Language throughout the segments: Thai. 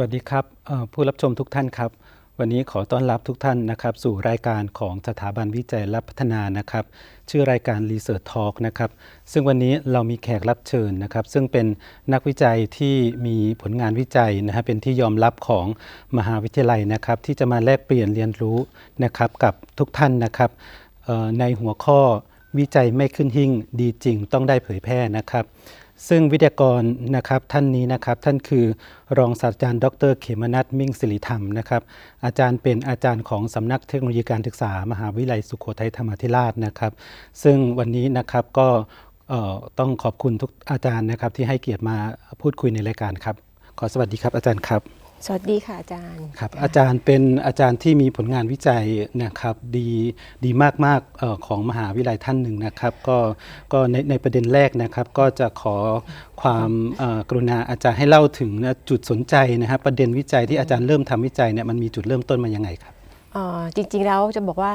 วัสดีครับผู้รับชมทุกท่านครับ วันนี้ขอต้อนรับทุกท่านนะครับ สู่รายการของสถาบันวิจัยและพัฒนานะครับ ชื่อรายการ Research Talk นะครับซึ่งวันนี้เรามีแขกรับเชิญนะครับ ซึ่งเป็นนักวิจัยที่มีผลงานวิจัยนะฮะเป็นที่ยอมรับของมหาวิทยาลัยนะครับ ที่จะมาแลกเปลี่ยนเรียนรู้นะครับกับทุกท่านนะครับในหัวข้อวิจัยไม่ขึ้นหิ่งดีจริงต้องได้เผยแพร่นะครับ ซึ่งวิทยากรนะครับท่านนี้นะครับท่านคือรองศาสตราจารย์ ดรเขมนัทมิ่งศิริธรรมนะครับอาจารย์เป็นอาจารย์ของสำนักเทคโนโลยีการศึกษา มหาวิทยาลัยสุโขทัยธรรมาธิราชนะครับ ซึ่งวันนี้นะครับก็ต้องขอบคุณทุกอาจารย์นะครับที่ให้เกียรติมาพูดคุยในรายการครับ ขอสวัสดีครับอาจารย์ครับ สวัสดีค่ะอาจารย์ครับอาจารย์เป็นอาจารย์ที่มีผลงานวิจัยนะครับดีดีมากๆเออของมหาวิทยาลัยท่านหนึ่งนะครับก็ก็ในในประเด็นแรกนะครับ ก็จะขอความเอ่อกรุณาอาจารย์ให้เล่าถึงนะจุดสนใจนะครับประเด็นวิจัยที่อาจารย์เริ่มทำวิจัยเนี่ยมันมีจุดเริ่มต้นมายังไงครับเอ่อจริงๆแล้วจะบอกว่า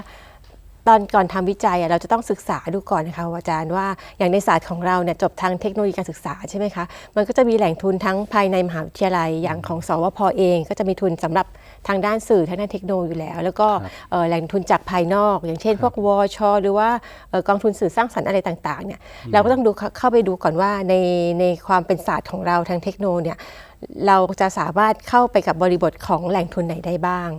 ตอนก่อนทำวิจัยอะเราจะต้องศึกษาดูก่อนนะคะว่าอาจารย์ว่าอย่างในศาสตร์ของเราเนี่ยจบทางเทคโนโลยีการศึกษาใช่ไหมคะมันก็จะมีแหล่งทุนทั้งภายในมหาวิทยาลัยอย่างของสวพเอง ก็จะมีทุนสำหรับทางด้านสื่อทางด้านเทคโนโลยีอยู่แล้ว แล้วก็ครับเอ่อแหล่งทุนจากภายนอก อย่างเช่น พวกวชหรือว่าเอ่อกองทุนสื่อสร้างสรรค์อะไรต่างๆเนี่ยเราก็ต้องดูเข้าเข้าไปดูก่อนว่าในในความเป็นศาสตร์ของเราทางเทคโนโลยีเนี่ย เราจะสามารถเข้าไปกับบริบทของแหล่งทุนไหนได้บ้าง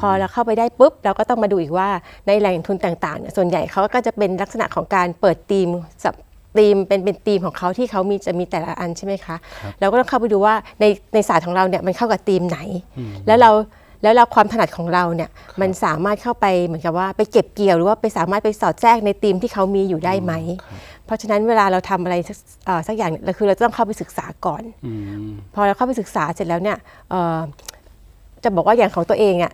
พอเราเข้าไปได้ปุ๊บ เราก็ต้องมาดูอีกว่าในแหล่งทุนต่างๆเนี่ยส่วนใหญ่เขาก็จะเป็นลักษณะของการเปิดทีมสับทีมเป็นเป็นทีมของเขาที่เขามีจะมีแต่ละอันใช่ไหมคะเราก็ต้องเข้าไปดูว่าในในศาสตร์ของเราเนี่ยมันเข้ากับทีมไหน แล้วเราแล้วเราความถนัดของเราเนี่ยมันสามารถเข้าไปเหมือนกับว่าไปเก็บเกี่ยวหรือว่าไปสามารถไปสอดแทรกในทีมที่เขามีอยู่ได้ไหมเพ ราะฉะนั้นเวลาเราทำอะไรสักเอ่อสักอย่างเนี่ยเราคือเราต้องเข้าไปศึกษาก่อนอืมพอเราเข้าไปศึกษาเสร็จแล้วเนี่ยเอ่อจะบอกว่าอย่างของตัวเองอะ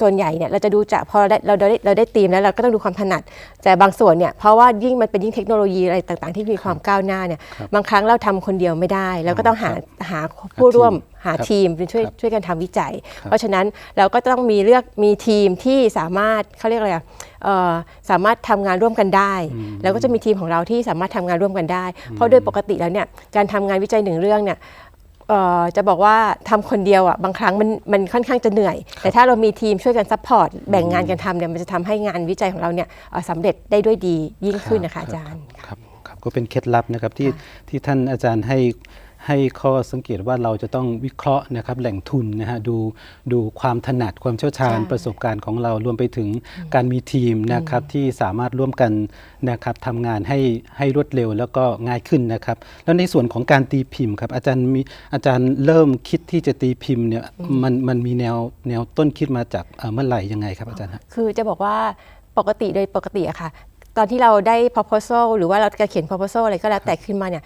ส่วนใหญ่เนี่ยเราจะดูจากพอเราได้เราได้เราได้ตีมแล้วเราก็ต้องดูความถนัด แต่บางส่วนเนี่ยเพราะว่ายิ่งมันเป็นยิ่งเทคโนโลยีอะไรต่างๆ ที่มีความก้าวหน้าเนี่ยครับบางครั้งเราทำคนเดียวไม่ได้ เราก็ต้องหาครับหาผู้ร่วมหาหาทีมทีมช่วยครับช่วยกันทำวิจัยครับเพราะฉะนั้นเราก็ต้องมีเลือกมีทีมที่สามารถเขาเรียกอะไรอะเอ่อสามารถทำงานร่วมกันได้ แล้วก็จะมีทีมของเราที่สามารถทำงานร่วมกันได้ เพราะโดยปกติแล้วเนี่ยการทำงานวิจัยหนึ่งเรื่องเนี่ย เอ่อจะบอกว่าทำคนเดียวอะบางครั้งมันมันค่อนข้างจะเหนื่อย แต่ถ้าเรามีทีมช่วยกันซัพพอร์ตแบ่งงานกันทำเนี่ยมันจะทำให้งานวิจัยของเราเนี่ยเอ่อสำเร็จได้ด้วยดียิ่งขึ้นนะคะอาจารย์ ครับครับก็เป็นเคล็ดลับนะครับที่ที่ท่านอาจารย์ให้ ให้ข้อสังเกตว่าเราจะต้องวิเคราะห์นะครับแหล่งทุนนะฮะดูดูความถนัดความเชี่ยวชาญใช่ประสบการณ์ของเรารวมไปถึงการมีทีมนะครับที่สามารถร่วมกันนะครับทำงานให้ให้รวดเร็วแล้วก็ง่ายขึ้นนะครับ แล้วในส่วนของการตีพิมพ์ครับอาจารย์มีอาจารย์เริ่มคิดที่จะตีพิมพ์เนี่ยมันมันมีแนวแนวต้นคิดมาจากเอ่อเมื่อไหร่ยังไงครับอาจารย์ฮะ คือจะบอกว่าปกติโดยปกติอะค่ะ ตอนที่เราได้ proposal หรือว่าเราจะเขียน proposal อะไรก็แล้วแต่ขึ้นมาเนี่ย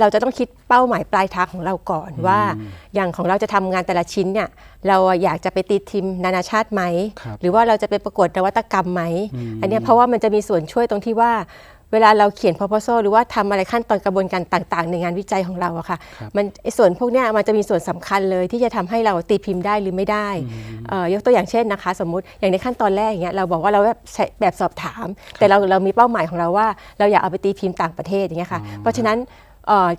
เราจะต้องคิดเป้าหมายปลายทางของเราก่อนว่า อย่างของเราจะทำงานแต่ละชิ้นเนี่ยเราอยากจะไปตีทีมนานาชาติไหมครับหรือว่าเราจะไปประกวดนวัตกรรมไหม อันเนี้ยเพราะว่ามันจะมีส่วนช่วยตรงที่ว่าเวลาเราเขียน proposal หรือว่าทำอะไรขั้นตอนกระบวนการต่าง ๆ ในงานวิจัยของเราอะค่ะมันไอ้ส่วนพวกเนี้ยมันจะมีส่วนสำคัญเลยที่จะทำให้เราตีพิมพ์ได้หรือไม่ได้เอ่อยกตัวอย่างเช่นนะคะ สมมุติอย่างในขั้นตอนแรกอย่างเงี้ยเราบอกว่าเราแบบใช้แบบสอบถาม แต่เราเรามีเป้าหมายของเราว่า เราอยากเอาไปตีพิมพ์ต่างประเทศอย่างเงี้ยค่ะเพราะฉะนั้นเอ่อ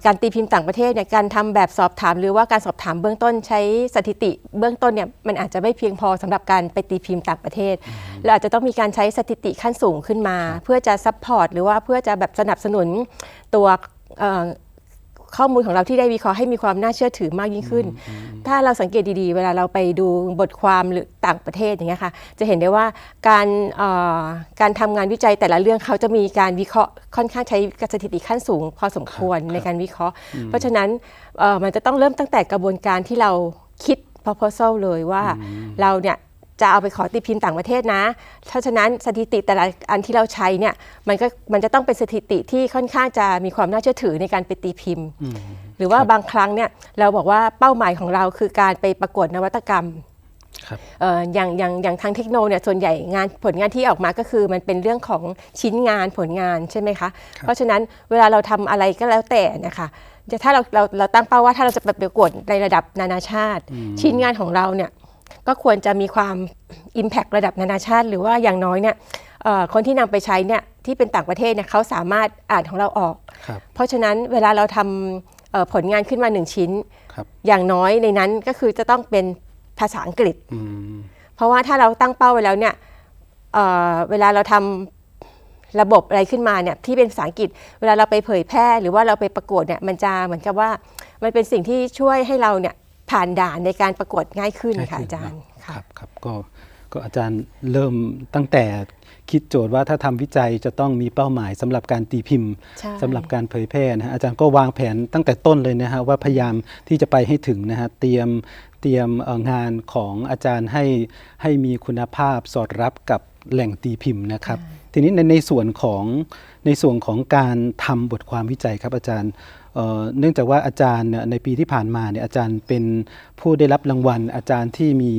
การตีพิมพ์ต่างประเทศเนี่ยการทำแบบสอบถาม หรือว่าการสอบถามเบื้องต้นใช้สถิติ เบื้องต้นเนี่ยมันอาจจะไม่เพียงพอสำหรับการไปตีพิมพ์ต่างประเทศเราอาจจะต้องมีการใช้สถิติขั้นสูงขึ้นมา เพื่อจะซัพพอร์ตหรือว่าเพื่อจะแบบสนับสนุนตัวเอ่อ ข้อมูลของเราที่ได้วิเคราะห์ให้มีความน่าเชื่อถือมากยิ่งขึ้น ถ้าเราสังเกตดีๆ เวลาเราไปดูบทความหรือต่างประเทศอย่างเงี้ยค่ะ จะเห็นได้ว่าการเอ่อการทำงานวิจัยแต่ละเรื่องเขาจะมีการวิเคราะห์ค่อนข้างใช้สถิติขั้นสูง พอสมควรในการวิเคราะห์ เพราะฉะนั้นเอ่อมันจะต้องเริ่มตั้งแต่กระบวนการที่เราคิด proposal เลยว่าเราเนี่ย จะเอาไปขอตีพิมพ์ต่างประเทศนะ เพราะฉะนั้นสถิติแต่ละอันที่เราใช้เนี่ยมันก็มันจะต้องเป็นสถิติที่ค่อนข้างจะมีความน่าเชื่อถือในการไปตีพิมพ์ หรือว่าบางครั้งเนี่ยเราบอกว่าเป้าหมายของเราคือการไปประกวดนวัตกรรมครับเอ่ออย่างอย่างอย่างทางเทคโนโลยีเนี่ยส่วนใหญ่งานผลงานที่ออกมาก็คือมันเป็นเรื่องของชิ้นงานผลงานใช่ไหมคะ เพราะฉะนั้นเวลาเราทำอะไรก็แล้วแต่นะคะจะถ้าเราเราเราตั้งเป้าว่าถ้าเราจะไปประกวดในระดับนานาชาติ ชิ้นงานของเราเนี่ย ก็ควรจะมีความ Impact ระดับนานาชาติ หรือว่าอย่างน้อยเนี่ยเอ่อคนที่นำไปใช้เนี่ยที่เป็นต่างประเทศเนี่ยเขาสามารถอ่านของเราออกครับเพราะฉะนั้นเวลาเราทำเอ่อผลงานขึ้นมาหนึ่งชิ้นครับครับอย่างน้อยในนั้นก็คือจะต้องเป็นภาษาอังกฤษอืมเพราะว่าถ้าเราตั้งเป้าไว้แล้วเนี่ยเอ่อเวลาเราทำระบบอะไรขึ้นมาเนี่ยที่เป็นภาษาอังกฤษ เวลาเราไปเผยแพร่ หรือว่าเราไปประกวดเนี่ยมันจะเหมือนกับว่ามันเป็นสิ่งที่ช่วยให้เราเนี่ย ผ่านด่านในการประกวดง่ายขึ้นง่ายค่ะขึ้นอาจารย์เนอะค่ะครับครับก็ก็อาจารย์เริ่มตั้งแต่คิดโจทย์ว่าถ้าทำวิจัยจะต้องมีเป้าหมายสำหรับการตีพิมพ์ใช่สำหรับการเผยแพร่นะฮะอาจารย์ก็วางแผนตั้งแต่ต้นเลยนะฮะว่าพยายามที่จะไปให้ถึงนะฮะเตรียมเตรียมเอ่องานของอาจารย์ให้ให้มีคุณภาพสอดรับกับแหล่งตีพิมพ์นะครับ ทีนี้ในในส่วนของในส่วนของการทำบทความวิจัยครับอาจารย์ เนื่องจากว่าอาจารย์เนี่ยในปีที่ผ่านมาเนี่ยอาจารย์เป็นผู้ได้รับรางวัล อาจารย์ที่มี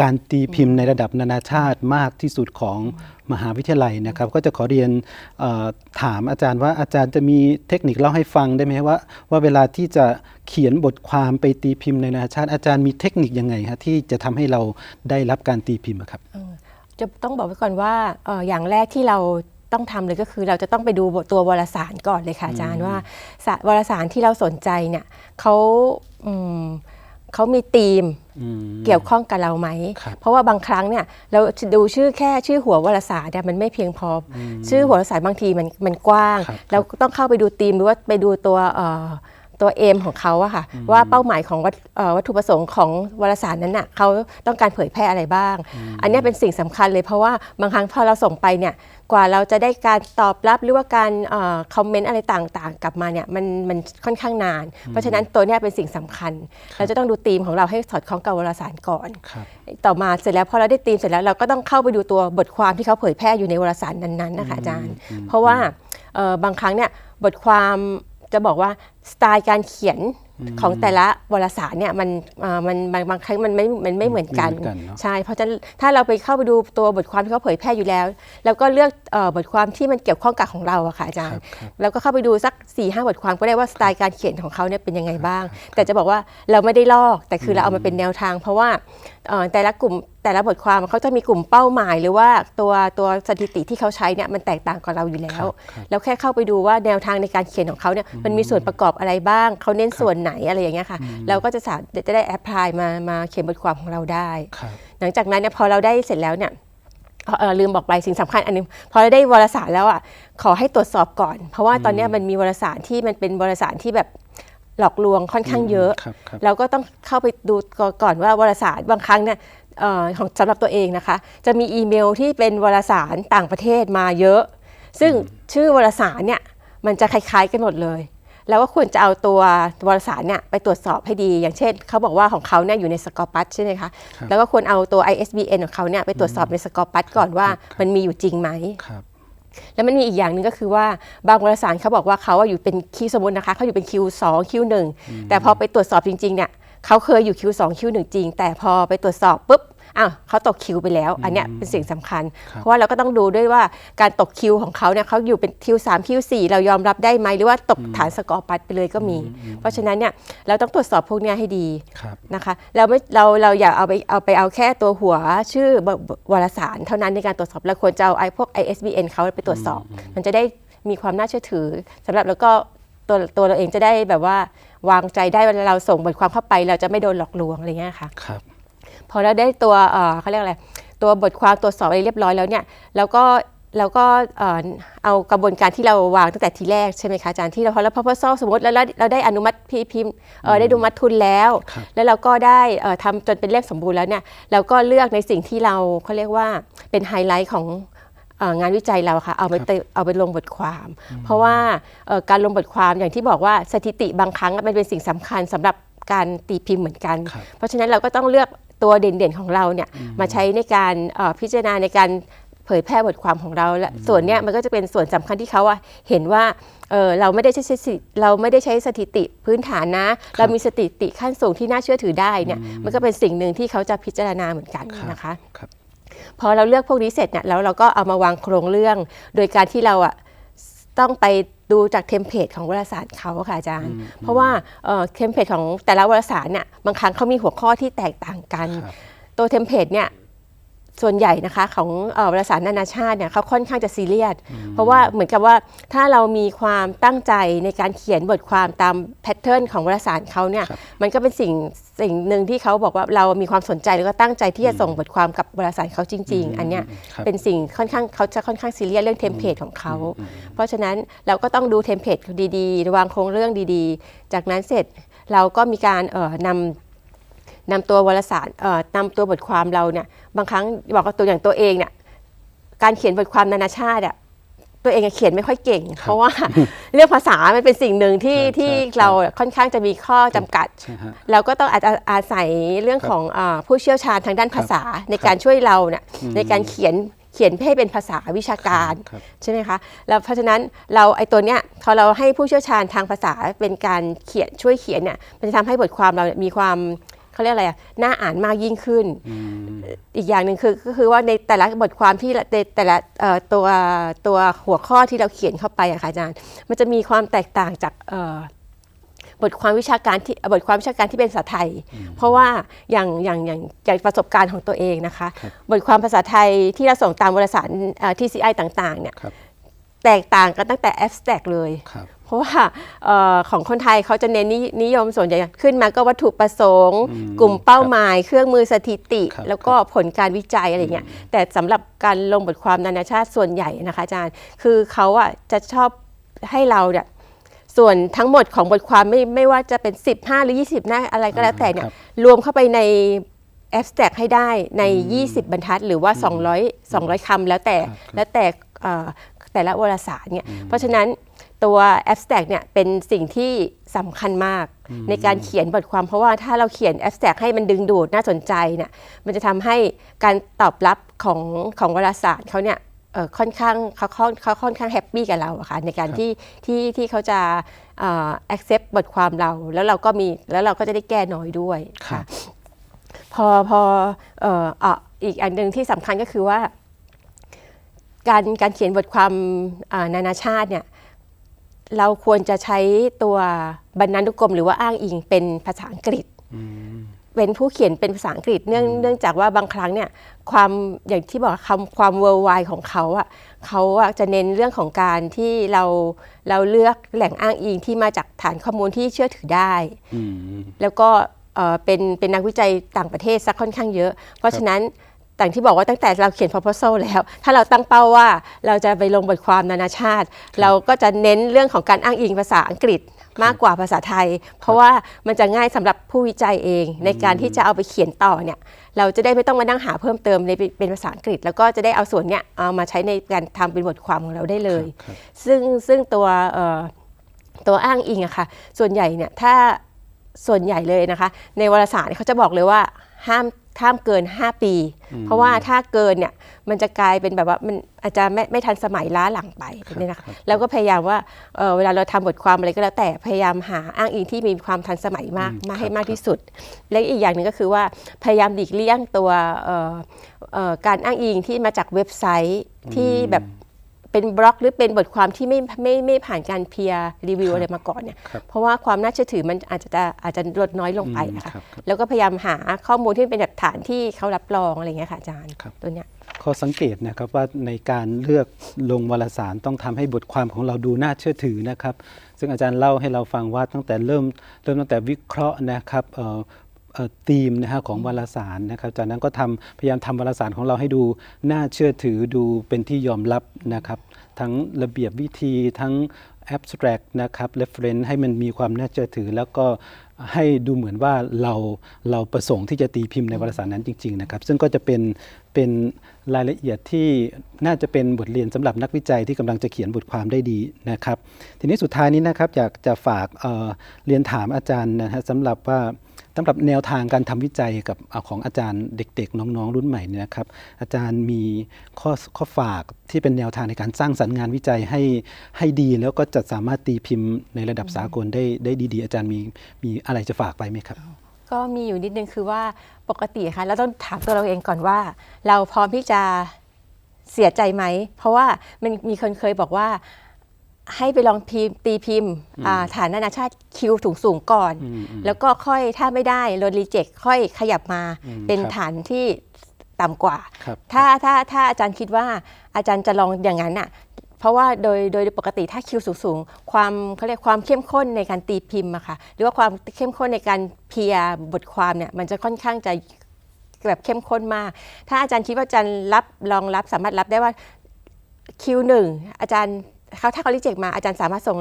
การตีพิมพ์ในระดับนานาชาติมากที่สุดของมหาวิทยาลัยนะครับ ก็จะขอเรียนถามอาจารย์ว่าอาจารย์จะมีเทคนิคเล่าให้ฟังได้ไหมว่า ว่าเวลาที่จะเขียนบทความไปตีพิมพ์ในนานาชาติ อาจารย์มีเทคนิคยังไงฮะที่จะทำให้เราได้รับการตีพิมพ์ครับจะต้องบอกไว้ก่อนว่าอย่างแรกที่เรา ต้องทำเลยก็คือเราจะต้องไปดูบทตัววารสารก่อนเลยค่ะอาจารย์ว่าสะวารสารที่เราสนใจเนี่ยเขาอืมเขามีธีมอืม เกี่ยวข้องกับเราไหม ครับ เพราะว่าบางครั้งเนี่ยเราดูชื่อแค่ชื่อหัววารสารเนี่ยมันไม่เพียงพออชื่อหัววารสารบางทีมันมันกว้าง ครับ เราต้องเข้าไปดูธีมหรือว่าไปดูตัวเอ่อ ตัวเอมของเขาอะค่ะว่าเป้าหมายของวัตเอ่อวัตถุประสงค์ของวารสารนั้นน่ะเขาต้องการเผยแพร่อะไรบ้าง อันเนี้ยเป็นสิ่งสำคัญเลยเพราะว่าบางครั้งพอเราส่งไปเนี่ยกว่าเราจะได้การตอบรับหรือว่าการคอมเมนต์อะไรต่างๆ กลับมาเนี่ยมันมันค่อนข้างนาน เพราะฉะนั้นตัวเนี้ยเป็นสิ่งสำคัญ เราจะต้องดูธีมของเราให้สอดคล้องกับวารสารก่อนครับต่อมาเสร็จแล้วพอเราได้ธีมเสร็จแล้วเราก็ต้องเข้าไปดูตัวบทความที่เขาเผยแพร่อยู่ในวารสารนั้นๆนะคะอาจารย์ เพราะว่าเอ่อบางครั้งเนี่ยบทความ จะบอกว่าสไตล์การเขียนของแต่ละวารสารเนี่ยมันเอ่อมันบางบางครั้งมันไม่มันไม่เหมือนกันไม่เหมือนกันเนอะใช่เพราะฉะนั้นถ้าเราไปเข้าไปดูตัวบทความที่เขาเผยแพร่อยู่แล้ว แล้วก็เลือกเอ่อบทความที่มันเกี่ยวข้องกับของเราอะค่ะอาจารครัย์บครับแล้วก็เข้าไปดูสัก4ี่ห้าบทความก็ได้ว่าสไตล์การเขียนของเขาเนี่ยเป็นยังไงบ้าง แต่จะบอกว่าเราไม่ได้ลอกแต่คือเราเอามาเป็นแนวทาง เพราะว่าเอ่อแต่ละกลุ่ม แต่ละบทความเขาจะมีกลุ่มเป้าหมาย หรือว่าตัวตัวสถิติที่เขาใช้เนี่ยมันแตกต่างกับเราอยู่แล้วครับแล้วแค่เข้าไปดูว่าแนวทางในการเขียนของเขาเนี่ยมันมีส่วนประกอบอะไรบ้าง เขาเน้นส่วนไหนอะไรอย่างเงี้ยค่ะเราก็จะสามารถจะได้แอพพลายมามาเขียนบทความของเราได้ครับหลังจากนั้นเนี่ยพอเราได้เสร็จแล้วเนี่ยเอ่อเอ่อลืมบอกไปสิ่งสำคัญอันหนึงพอเราได้วารสารแล้วอะขอให้ตรวจสอบก่อน เพราะว่าตอนเนี้ยมันมีวารสารที่มันเป็นวารสารที่แบบหลอกลวงค่อนข้างเยอะครับครับเราก็ต้องเข้าไปดูก่อนว่าวารสารบางครั้งเนี่ยเอ่อ ของสำหรับตัวเองนะคะ จะมีอีเมลที่เป็นวารสารต่างประเทศมาเยอะ ซึ่งชื่อวารสารเนี่ยมันจะคล้ายๆกันหมดเลย แล้วก็ควรจะเอาตัววารสารเนี่ยไปตรวจสอบให้ดี อย่างเช่น เขาบอกว่าของเขาเนี่ยอยู่ในสกอร์ปัสใช่ไหมคะครับแล้วก็ควรเอาตัว ISBN ของเขาเนี่ยไปตรวจสอบในสกอร์ปัสก่อนว่าครับมันมีอยู่จริงไหมครับแล้วมันมีอีกอย่างหนึ่งก็คือว่าบางวารสารเขาบอกว่าเขาอะอยู่เป็นคิวสมมตินะคะเขาอยู่เป็นคิวสองคิวหนึ่งแต่พอไปตรวจสอบจริงๆเนี่ย เขาเคยอยู่คิวสองคิวหนึ่งจริง แต่พอไปตรวจสอบปุ๊บอ้าวเขาตกคิวไปแล้ว อันเนี้ยเป็นสิ่งสำคัญครับเพราะว่าเราก็ต้องดูด้วยว่าการตกคิวของเขาเนี่ยเขาอยู่เป็นคิวสามคิวสี่เรายอมรับได้ไหมหรือว่าตกฐานสกอร์ปัดไปเลยก็มี เพราะฉะนั้นเนี่ยเราต้องตรวจสอบพวกเนี้ยให้ดีครับนะคะเราไม่เราเราอย่าเอาไปเอาไปเอาแค่ตัวหัวชื่อวารสารเท่านั้นในการตรวจสอบเราควรจะเอาไอ้พวก ISBN เขาไปตรวจสอบ มันจะได้มีความน่าเชื่อถือสำหรับแล้วก็ตัวตัวเราเองจะได้แบบว่า วางใจได้เวลาเราส่งบทความเข้าไป เราจะไม่โดนหลอกลวงอะไรเงี้ยค่ะครับพอเราได้ตัวเอ่อเขาเรียกอะไรตัวบทความตรวจสอบอะไรเรียบร้อยแล้วเนี่ยแล้วก็เราก็เอ่อเอากระบวนการที่เราวางตั้งแต่ทีแรกใช่ไหมคะอาจารย์ที่เราพอเรา proposal สมมติแล้วเราเราได้อนุมัติพิพิมพ์เอ่อได้อนุมัติทุนแล้วครับแล้วเราก็ได้เอ่อทำจนเป็นเลขสมบูรณ์แล้วเนี่ยเราก็เลือกในสิ่งที่เราเขาเรียกว่าเป็นไฮไลท์ของเอ่อ งานวิจัยเราค่ะ เอาไปเตเอาไปลงบทความ เพราะว่าเอ่อการลงบทความอย่างที่บอกว่าสถิติบางครั้งมันเป็นสิ่งสำคัญสำหรับการตีพิมพ์เหมือนกันครับเพราะฉะนั้นเราก็ต้องเลือกตัวเด่นๆของเราเนี่ยมาใช้ในการเอ่อพิจารณาในการเผยแพร่บทความของเราและส่วนเนี้ยมันก็จะเป็นส่วนสำคัญที่เขาอะเห็นว่าเอ่อเราไม่ได้ใช้สถิเราไม่ได้ใช้สถิติพื้นฐานนะ เรามีสถิติขั้นสูงที่น่าเชื่อถือได้เนี่ยมันก็เป็นสิ่งหนึ่งที่เขาจะพิจารณาเหมือนกันครับนะคะครับ พอเราเลือกพวกนี้เสร็จเนี่ยแล้วเราก็เอามาวางโครงเรื่อง โดยการที่เราอะต้องไปดูจากเทมเพลตของวารสารเขาอะค่ะอาจารย์ เพราะว่าเอ่อเทมเพลตของแต่ละวารสารเนี่ยบางครั้งเขามีหัวข้อที่แตกต่างกันครับตัวเทมเพลตเนี่ย ส่วนใหญ่นะคะของเอ่อวารสารนานาชาติเนี่ยเขาค่อนข้างจะซีเรียสเพราะว่าเหมือนกับว่าถ้าเรามีความตั้งใจในการเขียนบทความตามแพทเทิร์นของวารสารเขาเนี่ยครับมันก็เป็นสิ่งสิ่งหนึ่งที่เขาบอกว่าเรามีความสนใจแล้วก็ตั้งใจที่จะส่งบทความกับวารสารเขาจริง ๆ อันเนี้ยครับเป็นสิ่งค่อนข้างเขาจะค่อนข้างซีเรียสเรื่องเทมเพลตของเขา เพราะฉะนั้นเราก็ต้องดูเทมเพลตดีๆวางโครงเรื่องดีๆ จากนั้นเสร็จเราก็มีการเอ่อนำ นำตัววารสารเอ่อนำตัวบทความเราเนี่ยบางครั้งบอกว่าตัวอย่างตัวเองเนี่ยการเขียนบทความนานาชาติอะตัวเองอะเขียนไม่ค่อยเก่ง เพราะว่าเรื่องภาษามันเป็นสิ่งหนึ่งที่ใช่ที่ใช่เราค่อนข้างจะมีข้อจำกัดใช่ฮะเราก็ต้องอาจจะอาศัยเรื่องของอาผู้เชี่ยวชาญทางด้านภาษาในการช่วยเราเนี่ยในการเขียนเขียนให้เป็นภาษาวิชาการครับใช่ไหมคะแล้วเพราะฉะนั้นเราไอ้ตัวเนี้ยพอเราให้ผู้เชี่ยวชาญทางภาษาเป็นการเขียนช่วยเขียนเนี่ยมันจะทำให้บทความเราเนี่ยมีความ เขาเรียกอะไรอะน่าอ่านมากยิ่งขึ้น อีกอย่างหนึ่งคือก็คือว่าในแต่ละบทความที่ในแต่ละเอ่อตัวตัวหัวข้อที่เราเขียนเข้าไปอะค่ะอาจารย์ มันจะมีความแตกต่างจากเอ่อบทความวิชาการที่บทความวิชาการที่เป็นภาษาไทย เพราะว่าอย่างอย่างอย่างจากประสบการณ์ของตัวเองนะคะครับบทความภาษาไทยที่เราส่งตามวารสารเอ่อ TCI ต่างๆเนี่ยครับ แตกต่างกันตั้งแต่ abstract เลย ครับ เพราะว่าเออของคนไทยเขาจะเน้นนินิยมส่วนใหญ่ขึ้นมาก็วัตถุประสงค์อืมกลุ่มเป้าหมาย เครื่องมือสถิติครับแล้วก็ผลการวิจัยอะไรเงี้ยแต่สำหรับการลงบทความนานาชาติส่วนใหญ่นะคะอาจารย์ คือเขาอะจะชอบให้เราเนี่ยส่วนทั้งหมดของบทความไม่ไม่ว่าจะเป็น 15 หรือ 20 หน้าอะไรก็แล้วแต่เนี่ยครับรวมเข้าไปใน abstract ให้ได้ใน 20 บรรทัด หรือว่า 200 200คำแล้วแต่ครับครับแล้วแต่เอ่อแต่ละวารสารเนี่ยเพราะฉะนั้น ตัว abstract เนี่ยเป็นสิ่งที่สำคัญมากในการเขียนบทความเพราะว่าถ้าเราเขียน abstract ให้มันดึงดูดน่าสนใจเนี่ยมันจะทำให้การตอบรับของของวารสารเขาเนี่ยเอ่อค่อนข้างเขาเขาเขาค่อนข้างแฮปปี้กับเราอะค่ะในการที่ที่ที่เขาจะเอ่อ accept บทความเรา แล้วเราก็มีแล้วเราก็จะได้แก้น้อยด้วยครัค่ะบพอพอเอ่ออะอีกอันหนึ่งที่สำคัญก็คือว่า การการเขียนบทความอ่านานาชาติเนี่ย เราควรจะใช้ตัวบรรณานุกรมหรือว่าอ้างอิงเป็นภาษาอังกฤษเป็นผู้เขียนเป็นภาษาอังกฤษเนื่องเนื่องจากว่าบางครั้งเนี่ยความอย่างที่บอกคำความ worldwide ของเขาอะเขาอะจะเน้นเรื่องของการที่เราเราเลือกแหล่งอ้างอิงที่มาจากฐานข้อมูลที่เชื่อถือได้อืมแล้วก็เอ่อเป็นเป็นนักวิจัยต่างประเทศสักค่อนข้างเยอะ เพราะฉะนั้น ต่างที่บอกว่าตั้งแต่เราเขียน proposal แล้ว ถ้าเราตั้งเป้าว่าเราจะไปลงบทความนานาชาติ เราก็จะเน้นเรื่องของการอ้างอิงภาษาอังกฤษมากกว่าภาษาไทย เพราะว่ามันจะง่ายสำหรับผู้วิจัยเอง ในการที่จะเอาไปเขียนต่อเนี่ยเราจะได้ไม่ต้องมานั่งหาเพิ่มเติมในเป็นเป็นภาษาอังกฤษ แล้วก็จะได้เอาส่วนเนี้ยเอามาใช้ในการทำเป็นบทความของเราได้เลยครับซึ่งซึ่งตัวเอ่อตัวอ้างอิงอะค่ะ ส่วนใหญ่เนี่ยถ้าส่วนใหญ่เลยนะคะ ในวารสารเขาจะบอกเลยว่าห้าม ห้ามเกิน 5 ปี เพราะว่าถ้าเกินเนี่ยมันจะกลายเป็นแบบว่ามันอาจจะไม่ไม่ทันสมัยล้าหลังไปเนี่ยนะคะแล้วก็พยายามว่าเอ่อเวลาเราทำบทความอะไรก็แล้วแต่พยายามหาอ้างอิงที่มีความทันสมัยมากอืมมากให้ครับมากที่สุด และอีกอย่างหนึ่งก็คือว่าพยายามหลีกเลี่ยงตัวเอ่อเอ่อการอ้างอิงที่มาจากเว็บไซต์ที่แบบ เป็นบล็อกหรือเป็นบทความที่ไม่ไม่ไม่ผ่านการเพียร์รีวิวอะไรมาก่อนเนี่ยครับเพราะว่าความน่าเชื่อถือมันอาจจะอาจจะลดน้อยลงไปอะค่ะครับครับแล้วก็พยายามหาข้อมูลที่เป็นแบบฐานที่เขารับรองอะไรอย่างเงี้ยค่ะอาจารย์ครับตัวเนี้ยข้อสังเกตนะครับว่าในการเลือกลงวารสารต้องทำให้บทความของเราดูน่าเชื่อถือนะครับ ซึ่งอาจารย์เล่าให้เราฟังว่าตั้งแต่เริ่มเริ่มตั้งแต่วิเคราะห์นะครับเอ่อเอ่อ ธีมนะฮะของวารสารนะครับจากนั้นก็ทำพยายามทำวารสารของเราให้ดูน่าเชื่อถือดูเป็นที่ยอมรับนะครับทั้งระเบียบวิธีทั้ง abstract นะครับ reference ให้มันมีความน่าเชื่อถือ แล้วก็ให้ดูเหมือนว่าเราเราประสงค์ที่จะตีพิมพ์ในวารสารนั้นจริง ๆ นะครับ ซึ่งก็จะเป็นเป็นรายละเอียดที่น่าจะเป็นบทเรียนสำหรับนักวิจัยที่กำลังจะเขียนบทความได้ดีนะครับ ทีนี้สุดท้ายนี้นะครับอยากจะฝากเอ่อเรียนถามอาจารย์นะฮะสำหรับว่า สำหรับแนวทางการทำวิจัยกับอของอาจารย์เด็กๆ น้องๆ รุ่นใหม่เนี่ยนะครับ อาจารย์มีข้อข้อฝากที่เป็นแนวทางในการสร้างสรรค์งานวิจัยให้ให้ดีแล้วก็จะสามารถตีพิมพ์ในระดับสากลได้ได้ดีๆ อาจารย์มีมีอะไรจะฝากไปไหมครับ ก็มีอยู่นิดนึงคือว่าปกติค่ะเราต้องถามตัวเราเองก่อนว่า เราพร้อมที่จะเสียใจไหม เพราะว่ามันมีคนเคยบอกว่า ให้ไปลองพิมพ์ตีพิมพ์อ่าฐานนานาชาติคิวสูงสูงๆก่อน อืมอืม แล้วก็ค่อยถ้าไม่ได้โดนรีเจ็คค่อยขยับมาอืมเป็นครับ ฐานที่ต่ำกว่า ครับ ถ้าถ้าถ้าอาจารย์คิดว่าอาจารย์จะลองอย่างนั้นอะ เพราะว่าโดยโดยปกติถ้าคิวสูงๆความเขาเรียกความเข้มข้นในการตีพิมพ์อะค่ะหรือว่าความเข้มข้นในการเพียร์บทความเนี่ยมันจะค่อนข้างจะแบบเข้มข้นมาก ถ้าอาจารย์คิดว่าอาจารย์รับรองรับสามารถรับได้ว่าคิวหนึ่งอาจารย์ เขาถ้าเขารีเจ็คมาอาจารย์สามารถส่ง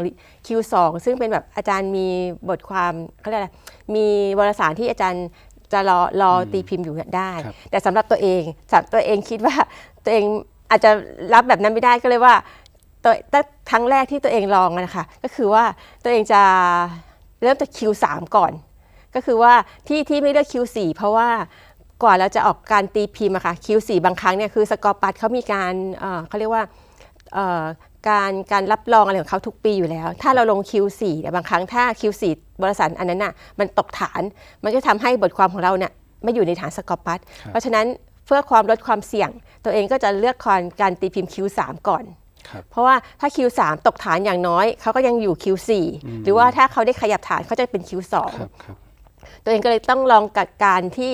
คิวสองซึ่งเป็นแบบอาจารย์มีบทความเขาเรียกอะไรมีวารสารที่อาจารย์จะรอรอตีพิมพ์อยู่เนี่ยได้ครับแต่สำหรับตัวเองสำหรับตัวเองคิดว่าตัวเองอาจจะรับแบบนั้นไม่ได้ก็เลยว่าตัวตั้งครั้งแรกที่ตัวเองลองอะนะคะก็คือว่าตัวเองจะเริ่มจาก Q3 ก่อน ก็คือว่าที่ที่ไม่เลือก Q4 เพราะว่ากว่าเราจะออกการตีพิมพ์อะค่ะ Q4 บางครั้งเนี่ยคือสกอร์ปัดเขามีการเอ่อเขาเรียกว่าเอ่อ การการรับรองอะไรของเขาทุกปีอยู่แล้ว ถ้าเราลง Q4 เนี่ยบางครั้งถ้า Q4 บริษัทอันนั้นน่ะมันตกฐาน มันก็ทำให้บทความของเราเนี่ยไม่อยู่ในฐานสกอร์ปัดเพราะฉะนั้นเพื่อความลดความเสี่ยง ตัวเองก็จะเลือกคอนการตีพิมพ์ Q3 ก่อนครับเพราะว่าถ้า Q3 ตกฐานอย่างน้อย เขาก็ยังอยู่ Q4 หรือว่าถ้าเขาได้ขยับฐานเขาจะเป็น Q2 ครับครับตัวเองก็เลยต้องลองกับการที่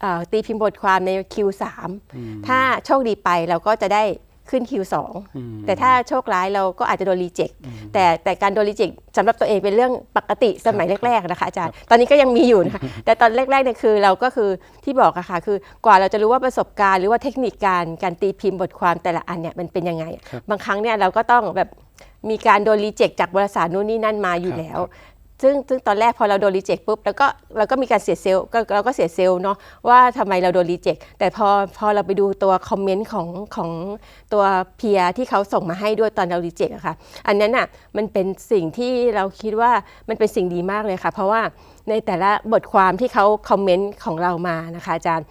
เอ่อตีพิมพ์บทความใน Q3 ถ้าโชคดีไปเราก็จะได้ ขึ้น Q2 แต่ถ้าโชคร้ายเราก็อาจจะโดนรีเจ็คแต่แต่การโดนรีเจ็คสำหรับตัวเองเป็นเรื่องปกติสมัยแรกๆนะคะอาจารย์ ตอนนี้ก็ยังมีอยู่นะคะแต่ตอนแรกๆเนี่ยคือเราก็คือที่บอกอะค่ะคือกว่าเราจะรู้ว่าประสบการณ์หรือว่าเทคนิคการการตีพิมพ์บทความแต่ละอันเนี่ยมันเป็นยังไงครับบางครั้งเนี่ยเราก็ต้องแบบมีการโดนรีเจ็คจากบริษัทนู้นนี่นั่นมาอยู่ครับแล้ว ซึ่งซึ่งตอนแรกพอเราโดนรีเจ็คปุ๊บแล้วก็เราก็มีการเสียเซลล์ก็เราก็เสียเซลล์เนาะว่าทำไมเราโดนรีเจ็คแต่พอพอเราไปดูตัวคอมเมนต์ของของตัวเพียที่เขาส่งมาให้ด้วยตอนเรารีเจ็คอะค่ะ อันนั้นอะมันเป็นสิ่งที่เราคิดว่ามันเป็นสิ่งดีมากเลยค่ะ เพราะว่าในแต่ละบทความที่เขาคอมเมนต์ของเรามานะคะอาจารย์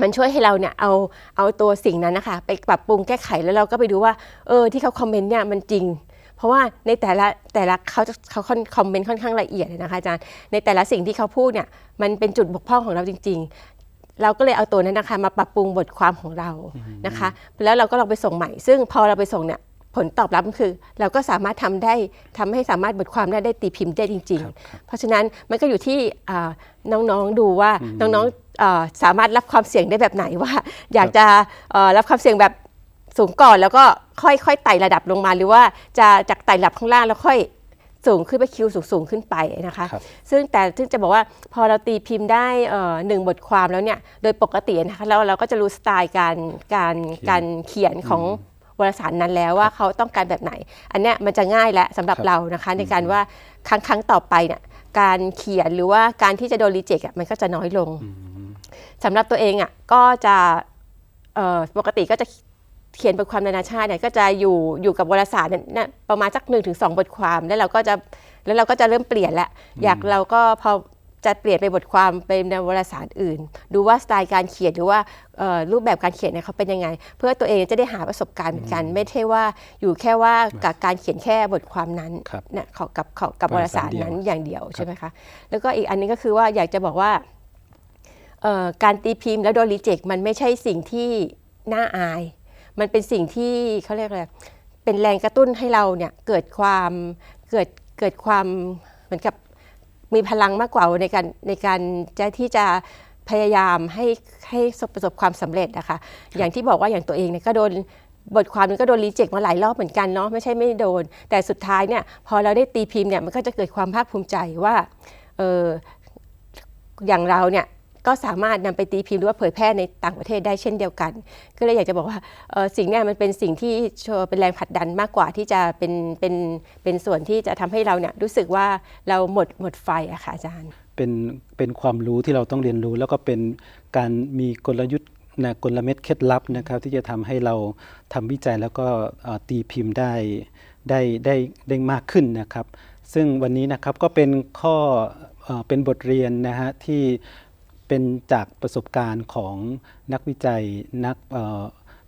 มันช่วยให้เราเนี่ยเอาเอาตัวสิ่งนั้นนะคะ ไปปรับปรุงแก้ไขแล้วเราก็ไปดูว่าเออที่เขาคอมเมนต์เนี่ยมันจริง เพราะว่าในแต่ละแต่ละเขาจะเขาคอมเมนต์ค่อนข้างละเอียดเลยนะคะอาจารย์ ในแต่ละสิ่งที่เขาพูดเนี่ยมันเป็นจุดบกพร่องของเราจริง ๆ เราก็เลยเอาตัวนั้นนะคะมาปรับปรุงบทความของเรานะคะ แล้วเราก็ลองไปส่งใหม่ ซึ่งพอเราไปส่งเนี่ยผลตอบรับก็คือ เราก็สามารถทำได้ทำให้สามารถบทความได้ได้ตีพิมพ์ได้จริง ๆ เพราะฉะนั้นมันก็อยู่ที่อ่าน้องๆดูว่าน้องๆเอ่อสามารถรับความเสี่ยงได้แบบไหนว่า อยากจะเอ่อรับความเสี่ยงแบบ สูงก่อนแล้วก็ค่อยๆไต่ระดับลงมา หรือว่าจะจากไต่ระดับข้างล่างแล้วค่อยสูงขึ้นไปคิวสูงๆขึ้นไปนะคะครับซึ่งแต่ซึ่งจะบอกว่าพอเราตีพิมพ์ได้เอ่อหนึ่งบทความแล้วเนี่ย โดยปกตินะคะแล้วเราก็จะรู้สไตล์การการการเขียนของวารสารนั้นแล้วว่าเขาต้องการแบบไหน อันเนี้ยมันจะง่ายแล้วสำหรับครับเรานะคะ ในการว่าครั้งครั้งต่อไปเนี่ยการเขียนหรือว่าการที่จะโดนรีเจ็คอะมันก็จะน้อยลงสำหรับตัวเองอะก็จะเอ่อปกติก็จะ เขียนบทความนานาชาติเนี่ยก็จะอยู่อยู่กับวารสารเนี่ยนะประมาณสักหนึ่งถึงสองบทความ แล้วเราก็จะแล้วเราก็จะเริ่มเปลี่ยนแล้วอยากเราก็พอจะเปลี่ยนไปบทความไปในวารสารอื่น ดูว่าสไตล์การเขียนหรือว่าเอ่อรูปแบบการเขียนเนี่ยเขาเป็นยังไง เพื่อตัวเองจะได้หาประสบการณ์เหมือนกัน ไม่ใช่ว่าอยู่แค่ว่ากับการเขียนแค่บทความนั้นครับเนี่ยของกับของกับวารสารนั้นวารสารเดียวอย่างเดียวใช่ไหมคะแล้วก็อีกอันนึงก็คือว่าอยากจะบอกว่าเอ่อการตีพิมพ์แล้วโดนรีเจ็คมันไม่ใช่สิ่งที่น่าอาย มันเป็นสิ่งที่เขาเรียกอะไรเป็นแรงกระตุ้นให้เราเนี่ยเกิดความเกิดเกิดความเหมือนกับมีพลังมากกว่าในการในการจะที่จะพยายามให้ให้ประสบความสำเร็จนะคะอย่างที่บอกว่าอย่างตัวเองเนี่ยก็โดนบทความนึงก็โดนรีเจ็คมาหลายรอบเหมือนกันเนาะไม่ใช่ไม่โดน แต่สุดท้ายเนี่ยพอเราได้ตีพิมพ์เนี่ยมันก็จะเกิดความภาคภูมิใจว่าเอออย่างเราเนี่ย ก็สามารถนำไปตีพิมพ์หรือว่าเผยแพร่ในต่างประเทศได้เช่นเดียวกัน ก็เลยอยากจะบอกว่าสิ่งนี้มันเป็นสิ่งที่โชว์เป็นแรงผลักดันมากกว่าที่จะเป็นเป็นเป็นส่วนที่จะทำให้เราเนี่ยรู้สึกว่าเราหมดหมดไฟอะค่ะอาจารย์ เป็นเป็นความรู้ที่เราต้องเรียนรู้ แล้วก็เป็นการมีกลยุทธ์นะกลเม็ดเคล็ดลับนะครับ ที่จะทำให้เราทำวิจัยแล้วก็ตีพิมพ์ได้ได้ได้ได้มากขึ้นนะครับ ซึ่งวันนี้นะครับก็เป็นข้อเอเป็นบทเรียนนะฮะที่ เป็นจากประสบการณ์ของนักวิจัยนักเอ่อ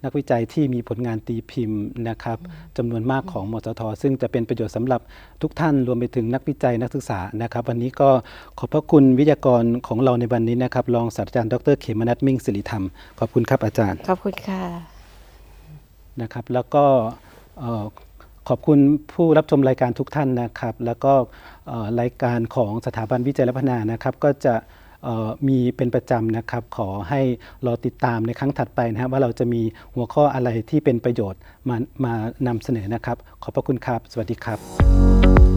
นักวิจัยที่มีผลงานตีพิมพ์นะครับจำนวนมากของมสท ซึ่งจะเป็นประโยชน์สำหรับทุกท่านรวมไปถึงนักวิจัยนักศึกษานะครับ วันนี้ก็ขอบพระคุณวิทยากรของเราในวันนี้นะครับรองศาสตราจารย์ดรเขมนัทมิ่งสิริธรรม ขอบคุณครับอาจารย์ ขอบคุณค่ะนะครับ แล้วก็เอ่อขอบคุณผู้รับชมรายการทุกท่านนะครับ แล้วก็เอ่อรายการของสถาบันวิจัยและพัฒนานะครับ ก็จะเอ่อ มีเป็นประจำนะครับ ขอให้รอติดตามในครั้งถัดไปนะครับว่าเราจะมีหัวข้ออะไรที่เป็นประโยชน์มามานำเสนอนะครับ ขอบพระคุณครับ สวัสดีครับ